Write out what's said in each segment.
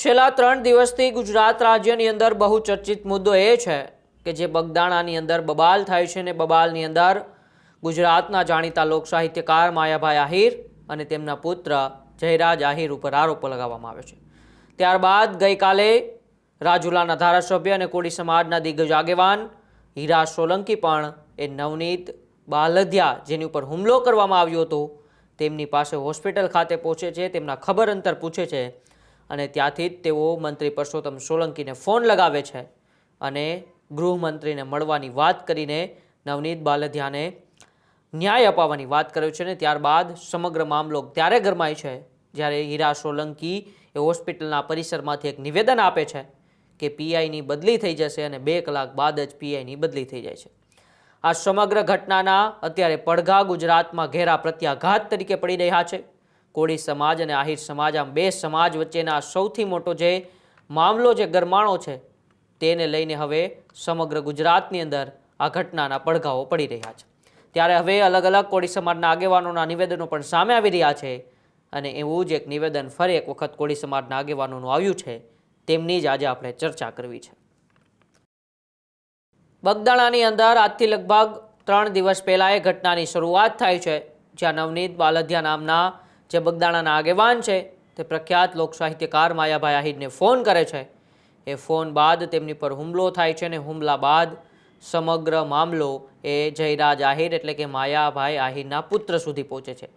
છેલ્લા ત્રણ દિવસથી ગુજરાત રાજ્યની અંદર બહુ ચર્ચિત મુદ્દો એ છે કે જે બગદાણાની અંદર બબાલ થાય છે ને બબાલની અંદર ગુજરાતના જાણીતા લોકસાહિત્યકાર માયાભાઈ આહિર અને તેમના પુત્ર જયરાજ આહિર ઉપર આરોપો લગાવવામાં આવે છે. ત્યારબાદ ગઈકાલે રાજુલાના ધારાસભ્ય અને કોળી સમાજના દિગ્ગજ આગેવાન હીરા સોલંકી પણ એ નવનીત બાલધિયા જેની ઉપર હુમલો કરવામાં આવ્યો હતો, તેમની પાસે હોસ્પિટલ ખાતે પહોંચે છે, તેમના ખબર અંતર પૂછે છે અને ત્યાંથી જ તેઓ મંત્રી પરસોત્તમ સોલંકીને ફોન લગાવે છે અને ગૃહમંત્રીને મળવાની વાત કરીને નવનીત બાલધિયાને ન્યાય અપાવવાની વાત કર્યો છે ને ત્યારબાદ સમગ્ર મામલો ત્યારે ગરમાય છે જ્યારે હીરા સોલંકી એ હોસ્પિટલના પરિસરમાંથી એક નિવેદન આપે છે કે પીઆઈની બદલી થઈ જશે અને બે કલાક બાદ જ પીઆઈની બદલી થઈ જાય છે. આ સમગ્ર ઘટનાના અત્યારે પડઘા ગુજરાતમાં ઘેરા પ્રત્યાઘાત તરીકે પડી રહ્યા છે. કોળી સમાજ અને આહિર સમાજ, આમ બે સમાજ વચ્ચેના સૌથી મોટો જે મામલો, જે ગરમાણો છે, તેને લઈને હવે સમગ્ર ગુજરાતની અંદર આ ઘટનાના પડઘાઓ પડી રહ્યા છે. ત્યારે હવે અલગ અલગ કોળી સમાજના આગેવાનોના નિવેદનો પણ સામે આવી રહ્યા છે અને એવું જ એક નિવેદન ફરી એક વખત કોળી સમાજના આગેવાનોનું આવ્યું છે, તેમની જ આજે આપણે ચર્ચા કરવી છે. બગદાણાની અંદર આજથી લગભગ ત્રણ દિવસ પહેલાં એ ઘટનાની શરૂઆત થાય છે, જ્યાં નવનીત બાલધિયા નામના જે બગદાણાના આગેવાન છે, તે પ્રખ્યાત લોકસાહિત્યકાર માયાભાઈ આહિરને ફોન કરે છે. એ ફોન બાદ તેમની પર હુમલો થાય છે અને હુમલા બાદ સમગ્ર મામલો એ જયરાજ આહિર એટલે કે માયાભાઈ આહિરના પુત્ર સુધી પહોંચે છે.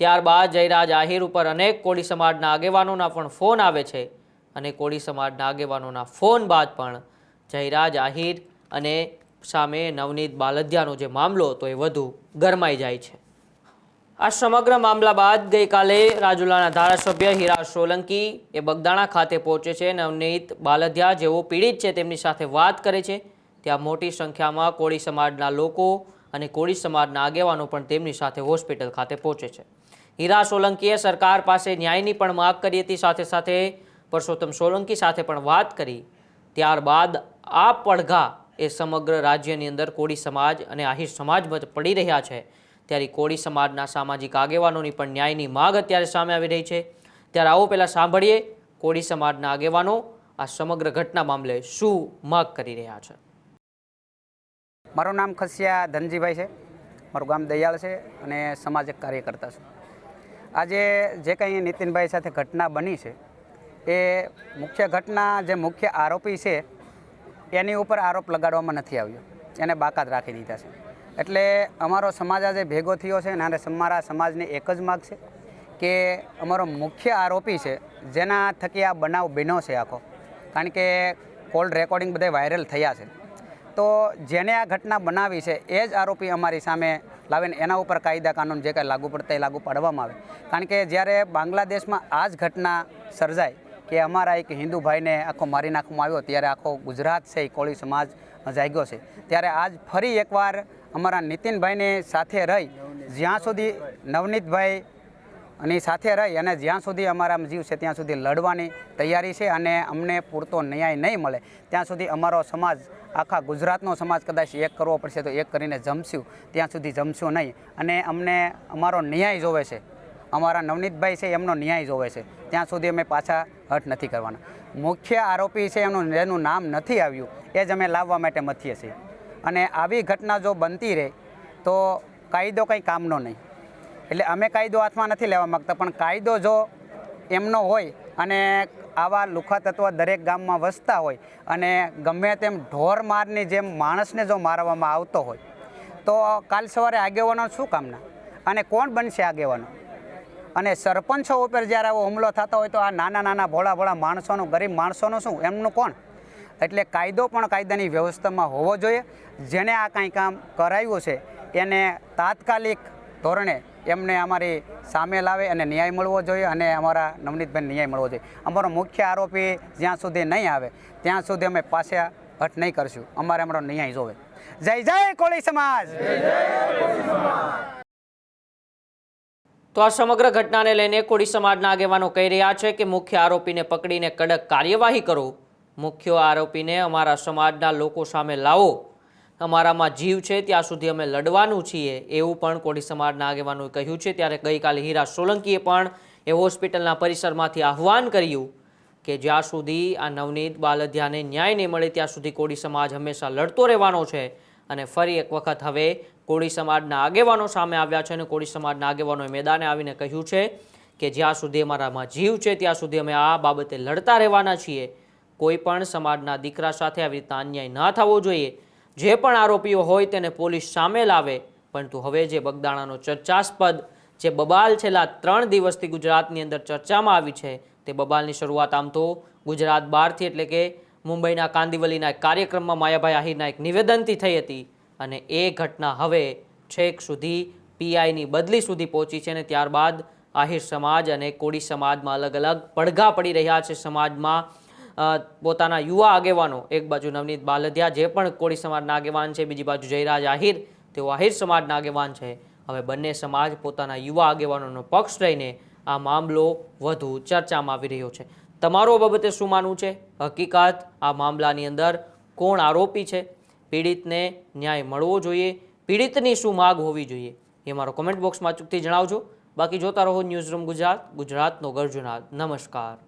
ત્યારબાદ જયરાજ આહિર ઉપર અનેક કોળી સમાજના આગેવાનોના પણ ફોન આવે છે અને કોળી સમાજના આગેવાનોના ફોન બાદ પણ જયરાજ આહિર અને સામે નવનીત બાલધિયાનો જે મામલો હતો એ વધુ ગરમાઈ જાય છે. આ સમગ્ર મામલા બાદ ગઈકાલે રાજુલાના ધારાસભ્ય હીરા સોલંકી એ બગદાણા ખાતે પહોંચે છે નવનીત બાલધિયા, જેઓ પીડિત છે, તેમની સાથે વાત કરે છે. ત્યાં મોટી સંખ્યામાં કોળી સમાજના લોકો અને કોળી સમાજના આગેવાનો પણ તેમની સાથે હોસ્પિટલ ખાતે પહોંચે છે. હીરા સોલંકીએ સરકાર પાસે ન્યાયની પણ માગ કરી હતી. સાથે સાથે પરસોત્તમ સોલંકી સાથે પણ વાત કરી. ત્યારબાદ આ પડઘા એ સમગ્ર રાજ્યની અંદર કોળી સમાજ અને આહિર સમાજમાં પડી રહ્યા છે. ત્યારે કોળી સમાજના સામાજિક આગેવાનોની પણ ન્યાયની માગ અત્યારે સામે આવી રહી છે. ત્યારે આવો પહેલાં સાંભળીએ કોળી સમાજના આગેવાનો આ સમગ્ર ઘટના મામલે શું માગ કરી રહ્યા છે. મારું નામ ખસિયા ધનજીભાઈ છે. મારું ગામ દયાળ છે અને સામાજિક કાર્યકર્તા છું. આજે જે કંઈ નીતિનભાઈ સાથે ઘટના બની છે, એ મુખ્ય ઘટના જે મુખ્ય આરોપી છે, એની ઉપર આરોપ લગાડવામાં નથી આવ્યો. એને બાકાત રાખી દીધા છે. એટલે અમારો સમાજ આજે ભેગો થયો છે અને અમારા સમાજને એક જ માગ છે કે અમારો મુખ્ય આરોપી છે, જેના થકી આ બનાવ બન્યો છે આખો. કારણ કે કોલ રેકોર્ડિંગ બધા વાયરલ થયા છે. તો જેને આ ઘટના બનાવી છે, એ જ આરોપી અમારી સામે લાવીને એના ઉપર કાયદા કાનૂન જે કાંઈ લાગુ પડતા એ લાગુ પાડવામાં આવે. કારણ કે જ્યારે બાંગ્લાદેશમાં આ જ ઘટના સર્જાય કે અમારા એક હિન્દુ ભાઈને આખો મારી નાખવામાં આવ્યો, ત્યારે આખો ગુજરાત છે, એ કોળી સમાજ જાગ્યો છે. ત્યારે આજ ફરી એકવાર અમારા નીતિનભાઈને સાથે રહી, જ્યાં સુધી નવનીતભાઈ અને સાથે રહી અને જ્યાં સુધી અમારા જીવ છે ત્યાં સુધી લડવાની તૈયારી છે અને અમને પૂરતો ન્યાય નહીં મળે, ત્યાં સુધી અમારો સમાજ, આખા ગુજરાતનો સમાજ કદાચ એક કરવો પડશે તો એક કરીને જમશું, ત્યાં સુધી જમશું નહીં. અને અમને અમારો ન્યાય જોવે છે, અમારા નવનીતભાઈ છે એમનો ન્યાય જોવે છે, ત્યાં સુધી અમે પાછા હટ નથી કરવાના. મુખ્ય આરોપી છે એમનું જેનું નામ નથી આવ્યું, એ જ અમે લાવવા માટે મથીએ છીએ. અને આવી ઘટના જો બનતી રહે, તો કાયદો કંઈ કામનો નહીં. એટલે અમે કાયદો હાથમાં નથી લેવા માગતા, પણ કાયદો જો એમનો હોય અને આવા લુખા તત્વ દરેક ગામમાં વસતા હોય અને ગમે તેમ ઢોર મારની જેમ માણસને જો મારવામાં આવતો હોય, તો કાલ સવારે આગેવાનો શું કામના? અને કોણ બનશે આગેવાનો? અને સરપંચો ઉપર જ્યારે આવો હુમલો થતો હોય, તો આ નાના નાના ભોળા ભોળા માણસોનું, ગરીબ માણસોનું શું? એમનું કોણ? એટલે કાયદો પણ કાયદાની વ્યવસ્થામાં હોવો જોઈએ. જેને આ કાંઈ કામ કરાવ્યું છે એને તાત્કાલિક ધોરણે એમને અમારી સામે લાવે અને ન્યાય મળવો જોઈએ અને અમારા નવનીતભાઈને ન્યાય મળવો જોઈએ. અમારો મુખ્ય આરોપી જ્યાં સુધી નહીં આવે ત્યાં સુધી અમે પાછા હટ નહીં કરશું. અમારે અમારો ન્યાય જોવે. જય જય કોળી સમાજ! તો આ સમગ્ર ઘટનાને લઈને કોળી સમાજના આગેવાનો કહી રહ્યા છે કે મુખ્ય આરોપીને પકડીને કડક કાર્યવાહી કરો. મુખ્ય આરોપીને અમારા સમાજના લોકો સામે લાવો. અમારામાં જીવ છે, ત્યાં સુધી અમે લડવાનું છીએ, એવું પણ કોળી સમાજના આગેવાનોએ કહ્યું છે. ત્યારે ગઈકાલે હીરા સોલંકીએ પણ એ હોસ્પિટલના પરિસરમાંથી આહ્વાન કર્યું કે જ્યાં સુધી આ નવનીત બાલધિયાને ન્યાય નહીં મળે, ત્યાં સુધી કોળી સમાજ હંમેશા લડતો રહેવાનો છે. અને ફરી એક વખત હવે કોળી સમાજના આગેવાનો સામે આવ્યા છે અને કોળી સમાજના આગેવાનોએ મેદાને આવીને કહ્યું છે કે જ્યાં સુધી અમારામાં જીવ છે, ત્યાં સુધી અમે આ બાબતે લડતા રહેવાના છીએ. કોઈ પણ સમાજના દીકરા સાથે આવી રીતના અન્યાય ન થવો જોઈએ. જે પણ આરોપીઓ હોય તેને પોલીસ સામે લાવે. પરંતુ હવે જે બગદાણાનો ચર્ચાસ્પદ, જે બબાલ છેલ્લા ત્રણ દિવસથી ગુજરાતની અંદર ચર્ચામાં આવી છે, તે બબાલની શરૂઆત આમ તો ગુજરાત બહારથી એટલે કે મુંબઈના કાંદિવલીના એક કાર્યક્રમમાં માયાભાઈ આહિરના એક નિવેદનથી થઈ હતી. અને એ ઘટના હવે છેક સુધી પીઆઈની બદલી સુધી પહોંચી છે અને ત્યારબાદ આહિર સમાજ અને કોળી સમાજમાં અલગ અલગ પડઘા પડી રહ્યા છે સમાજમાં. પોતાના યુવા આગેવાનો, એક બાજુ નવનીત બાલધિયા જે પણ કોળી સમાજના આગેવાન છે, બીજી બાજુ જયરાજ આહિર, તેઓ આહિર સમાજના આગેવાન છે. હવે બંને સમાજ પોતાના યુવા આગેવાનોનો પક્ષ લઈને આ મામલો વધુ ચર્ચામાં આવી રહ્યો છે. તમારું બાબતે શું માનવું છે? હકીકત, આ મામલાની અંદર કોણ આરોપી છે? પીડિતને ન્યાય મળવો જોઈએ? પીડિતની શું માગ હોવી જોઈએ? એ મારો કોમેન્ટ બોક્સમાં ચૂકથી જણાવજો. બાકી જોતા રહો ન્યૂઝ રૂમ ગુજરાત, ગુજરાતનો ગર્જુનાથ નમસ્કાર.